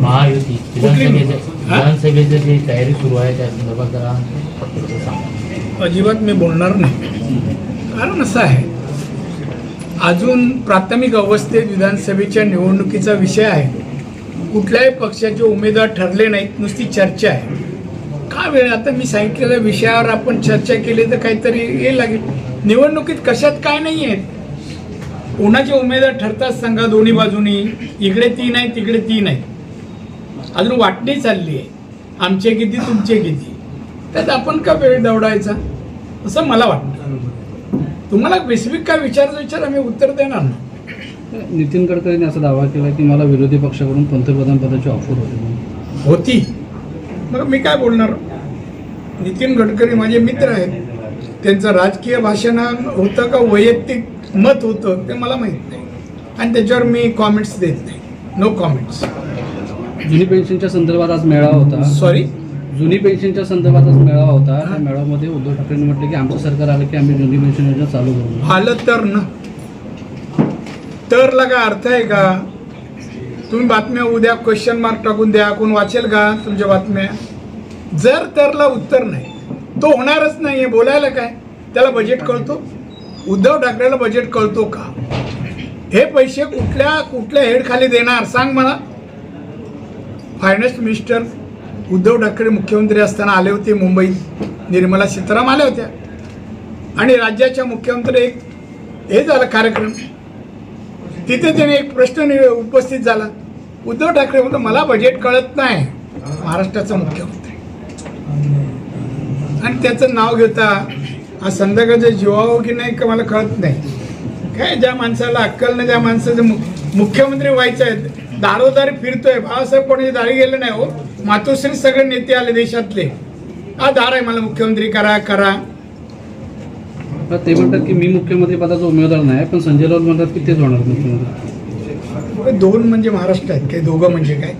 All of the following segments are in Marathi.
महायुती? विधानसभेचं जी तयारी सुरू आहे त्या संदर्भात जरा अजिबात मी बोलणार नाही. कारण असं आहे अजून प्राथमिक अवस्थेत विधानसभेच्या निवडणुकीचा विषय आहे. कुठल्याही पक्षाचे उमेदवार ठरले नाहीत नुसती चर्चा आहे. का वेळ? आता मी सांगितलेल्या विषयावर आपण चर्चा केली तर काहीतरी हे लागेल. निवडणुकीत कशात काय नाही आहेत कोणाचे उमेदवार ठरतात सांगा दोन्ही बाजूनी. इकडे तीन आहे तिकडे तीन आहे अजून वाटणी चालली आहे. आमचे किती तुमचे किती? त्यात आपण का वेळ दौडायचा? असं मला वाटतं. तुम्हाला स्पेसिफिक काय विचारायचं विचार आम्ही उत्तर देणार ना नितीन गडकरींनी असा दावा केला की मला विरोधी पक्षाकडून पंतप्रधान पदाची ऑफर होती. होती. मग मी काय बोलणार? नितीन गडकरी माझे मित्र आहेत. त्यांचं राजकीय भाषण होतं का वैयक्तिक मत होतं ते मला माहीत नाही. आणि त्याच्यावर मी कॉमेंट्स देत नाही. नो कॉमेंट्स जुनी पेन्शनच्या संदर्भात आज मेळावा होता. सॉरी जुनी पेन्शनच्या संदर्भात आज मेळावा होता. त्या मेळाव्यामध्ये उद्धव ठाकरेंनी म्हटलं की आमचं सरकार आलं की आम्ही जुनी पेन्शन योजना चालू करू. आलं तर ना. तरला काय अर्थ आहे का? तुम्ही बातम्या उद्या क्वेश्चन मार्क टाकून द्या. कोण वाचेल का तुमच्या बातम्या? जर तरला उत्तर नाही तो होणारच नाही आहे बोलायला काय? त्याला बजेट कळतो? उद्धव ठाकरेला बजेट कळतो का? हे पैसे कुठल्या कुठल्या हेडखाली देणार? सांग मला. फायनान्स मिनिस्टर उद्धव ठाकरे मुख्यमंत्री असताना आले होते मुंबईत निर्मला सीताराम आल्या होत्या. आणि राज्याच्या मुख्यमंत्री एक हे झालं कार्यक्रम. तिथे त्याने एक प्रश्न उपस्थित झाला. उद्धव ठाकरे म्हणतो मला बजेट कळत नाही. महाराष्ट्राचा मुख्यमंत्री. आणि त्याचं नाव घेता हा संध्याकाळचं जीवावं हो की नाही का मला कळत नाही. काय ज्या माणसाला अक्कल नाही त्या माणसाचं मु- मुख्यमंत्री व्हायचं आहे दारोदारी फिरतोय. बाळासाहेब कोणी दारी गेले नाही हो. मातोश्री सगळे नेते आले देशातले. हा दार आहे मला. मुख्यमंत्री करा करा. तर ते म्हणतात की मी मुख्यमंत्री पदाचा उमेदवार नाही पण संजय राऊत म्हणतात की तेच होणार मुख्यमंत्री. दोन म्हणजे महाराष्ट्र आहेत. काही दोघं म्हणजे काय?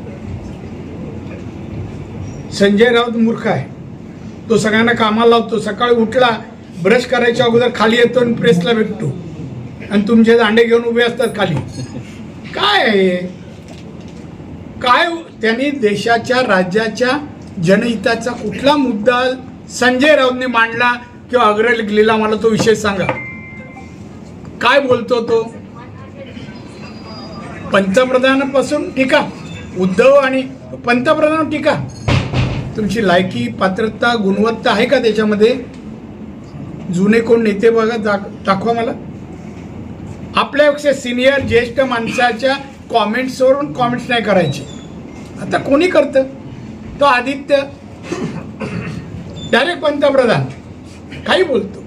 संजय राऊत मूर्ख आहे. तो सगळ्यांना कामाला लावतो. सकाळी उठला ब्रश करायच्या अगोदर खाली येतो आणि प्रेसला भेटतो. आणि तुमचे दांडे घेऊन उभे असतात खाली. काय आहे? काय त्यांनी देशाच्या राज्याच्या जनहिताचा कुठला मुद्दा संजय राऊतने मांडला किंवा अग्रलेखलेला मला तो विषय सांगा. काय बोलतो तो? पंतप्रधानापासून टीका. उद्धव आणि पंतप्रधान टीका. तुमची लायकी पात्रता गुणवत्ता आहे का त्याच्यामध्ये? जुने कोण नेते बघा दाख दाखवा मला. आपल्यापेक्षा सिनियर ज्येष्ठ माणसाच्या कॉमेंट्सवरून कॉमेंट्स नाही करायचे. आता कोणी करतं? तो आदित्य डायरेक्ट पंतप्रधान. काही बोलतो.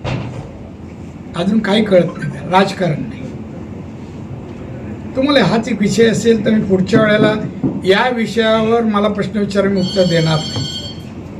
अजून काही कळत नाही. राजकारण नाही. तुम्हाला हाच एक विषय असेल तर मी पुढच्या वेळेला या विषयावर मला प्रश्न विचारून मी उत्तर देणार नाही.